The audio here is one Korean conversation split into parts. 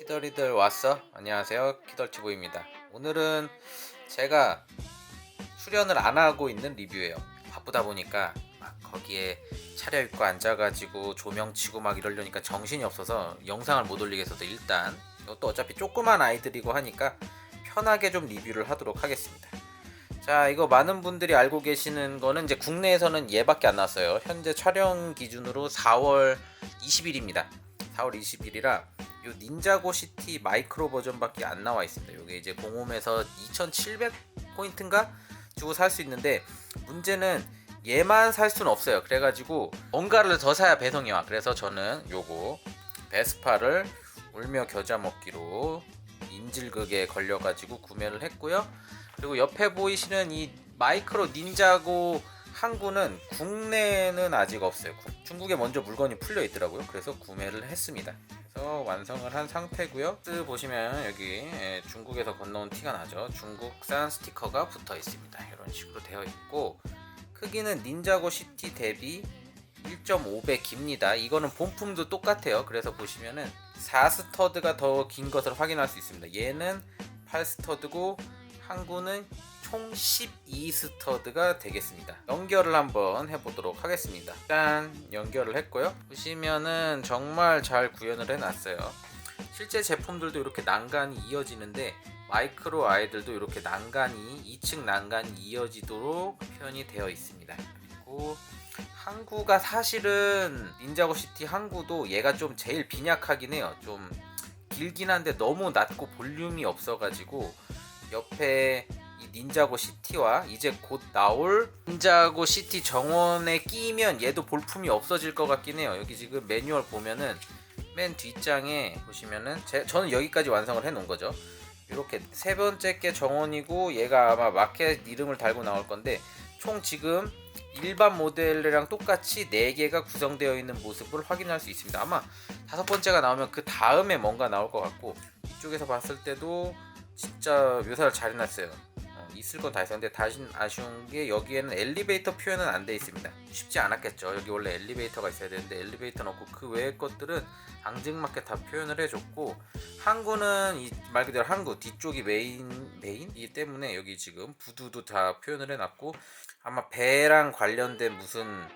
키덜이들 왔어? 안녕하세요. 키덜티보입니다. 오늘은 제가 출연을 안 하고 있는 리뷰예요. 바쁘다 보니까 막 거기에 차려입고 앉아가지고 조명 치고 막 이러려니까 정신이 없어서 영상을 못 올리겠어서 일단 이것도 어차피 조그만 아이들이고 하니까 편하게 좀 리뷰를 하도록 하겠습니다. 자 이거 많은 분들이 알고 계시는 거는 이제 국내에서는 얘밖에 안 나왔어요. 현재 촬영 기준으로 4월 20일입니다. 4월 20일이라 요 닌자고 시티 마이크로 버전밖에 안 나와 있습니다. 요게 이제 공홈에서 2,700 포인트인가 주고 살 수 있는데 문제는 얘만 살 수는 없어요. 그래가지고 뭔가를 더 사야 배송이 와. 그래서 저는 요거 베스파를 울며 겨자 먹기로 인질극에 걸려가지고 구매를 했고요. 그리고 옆에 보이시는 이 마이크로 닌자고 항구는 국내는 아직 없어요. 구- 중국에 먼저 물건이 풀려 있더라고요. 그래서 구매를 했습니다. 그래서 완성을 한 상태고요. 뜨 보시면 여기 예, 중국에서 건너온 티가 나죠. 중국산 스티커가 붙어 있습니다. 이런 식으로 되어 있고 크기는 닌자고 시티 대비 1.5배 깁니다. 이거는 본품도 똑같아요. 그래서 보시면은 4스터드가 더 긴 것을 확인할 수 있습니다. 얘는 8스터드고 항구는 총 12스터드가 되겠습니다. 연결을 한번 해보도록 하겠습니다. 짠! 연결을 했고요. 보시면은 정말 잘 구현을 해놨어요. 실제 제품들도 이렇게 난간이 이어지는데 마이크로 아이들도 이렇게 난간이 2층 난간이 이어지도록 표현이 되어 있습니다. 그리고 항구가 사실은 닌자고 시티 항구도 얘가 좀 제일 빈약하긴 해요. 좀 길긴 한데 너무 낮고 볼륨이 없어가지고 옆에 이 닌자고 시티와 이제 곧 나올 닌자고 시티 정원에 끼면 얘도 볼품이 없어질 것 같긴 해요. 여기 지금 매뉴얼 보면은 맨 뒷장에 보시면은 제, 저는 여기까지 완성을 해 놓은 거죠. 이렇게 세 번째 게 정원이고 얘가 아마 마켓 이름을 달고 나올 건데 총 지금 일반 모델이랑 똑같이 4개가 구성되어 있는 모습을 확인할 수 있습니다. 아마 다섯 번째가 나오면 그 다음에 뭔가 나올 것 같고 이쪽에서 봤을 때도 진짜 묘사를 잘 해놨어요. 어, 있을 건 다 있었는데 다시 아쉬운 게 여기에는 엘리베이터 표현은 안 돼 있습니다. 쉽지 않았겠죠. 여기 원래 엘리베이터가 있어야 되는데 엘리베이터는 없고 그 외의 것들은 앙증맞게 다 표현을 해줬고 항구는 이말 그대로 항구 뒤쪽이 메인 메인이기 때문에 여기 지금 부두도 다 표현을 해놨고 아마 배랑 관련된 무슨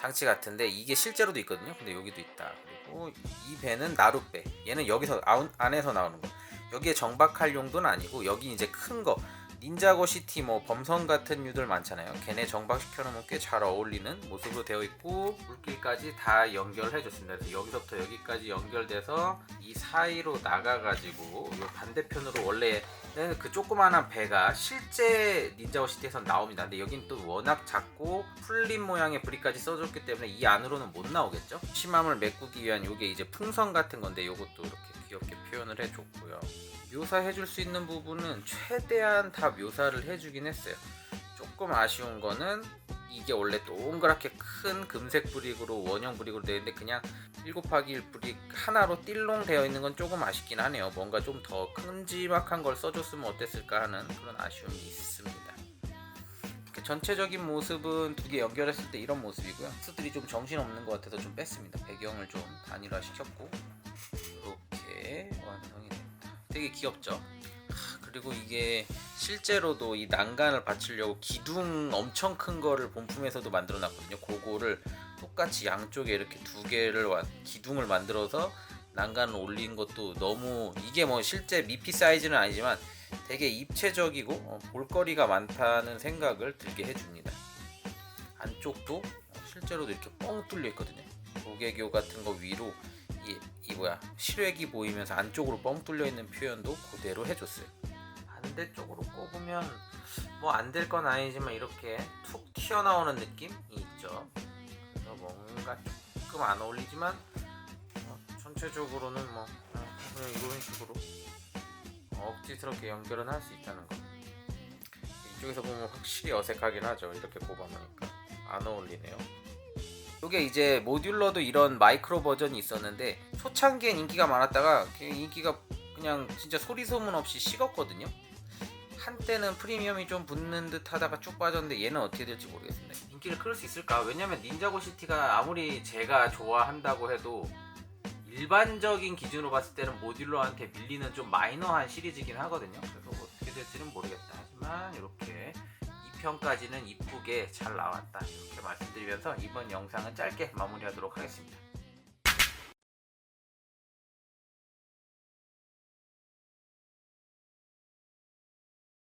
장치 같은데 이게 실제로도 있거든요. 근데 여기도 있다. 그리고 이 배는 나룻배. 얘는 여기서 안에서 나오는 거. 여기에 정박할 용도는 아니고 여기 이제 큰 거. 닌자고 시티 뭐 범선 같은 유들 많잖아요. 걔네 정박시켜 놓으면 꽤 잘 어울리는 모습으로 되어 있고 물길까지 다 연결해 줬습니다. 그래서 여기서부터 여기까지 연결돼서 이 사이로 나가 가지고 요 반대편으로 원래 는 그 조그마한 배가 실제 닌자고 시티에서 나옵니다. 근데 여긴 또 워낙 작고 풀린 모양의 브리까지 써줬기 때문에 이 안으로는 못 나오겠죠. 심함을 메꾸기 위한 요게 이제 풍선 같은 건데 요것도 이렇게 표현을 해줬고요. 묘사해줄 수 있는 부분은 최대한 다 묘사를 해주긴 했어요. 조금 아쉬운 거는 이게 원래 동그랗게 큰 금색 브릭으로 원형 브릭으로 되어 있는데 그냥 1 곱하기 1 브릭 하나로 띠롱 되어 있는 건 조금 아쉽긴 하네요. 뭔가 좀 더 큼지막한 걸 써줬으면 어땠을까 하는 그런 아쉬움이 있습니다. 전체적인 모습은 두 개 연결했을 때 이런 모습이고요. 스들이 좀 정신없는 것 같아서 좀 뺐습니다. 배경을 좀 단일화 시켰고 완성이 됩니다. 되게 귀엽죠? 하, 그리고 이게 실제로도 이 난간을 받치려고 기둥 엄청 큰 거를 본품에서도 만들어 놨거든요. 그거를 똑같이 양쪽에 이렇게 두 개를 와- 기둥을 만들어서 난간을 올린 것도 너무 이게 뭐 실제 미피 사이즈는 아니지만 되게 입체적이고 어, 볼거리가 많다는 생각을 들게 해줍니다. 안쪽도 어, 실제로도 이렇게 뻥 뚫려 있거든요. 고개교 같은 거 위로 이, 이 뭐야 실외기 보이면서 안쪽으로 뻥 뚫려 있는 표현도 그대로 해줬어요. 반대쪽으로 꼽으면 뭐 안 될 건 아니지만 이렇게 툭 튀어나오는 느낌이 있죠. 그래서 뭔가 조금 안 어울리지만 어, 전체적으로는 뭐 어, 그냥 이런 식으로 억지스럽게 연결은 할 수 있다는 거. 이쪽에서 보면 확실히 어색하긴 하죠. 이렇게 꼽아놓으니까 안 어울리네요. 이게 이제 모듈러도 이런 마이크로 버전이 있었는데 초창기엔 인기가 많았다가 그 인기가 그냥 진짜 소리 소문 없이 식었거든요. 한때는 프리미엄이 좀 붙는 듯 하다가 쭉 빠졌는데 얘는 어떻게 될지 모르겠습니다. 인기를 끌수 있을까? 왜냐면 닌자고 시티가 아무리 제가 좋아한다고 해도 일반적인 기준으로 봤을 때는 모듈러한테 밀리는 좀 마이너한 시리즈긴 하거든요. 그래서 뭐 어떻게 될지는 모르겠다. 하지만 이렇게 2편까지는 이쁘게 잘 나왔다. 이렇게 말씀드리면서 이번 영상은 짧게 마무리하도록 하겠습니다.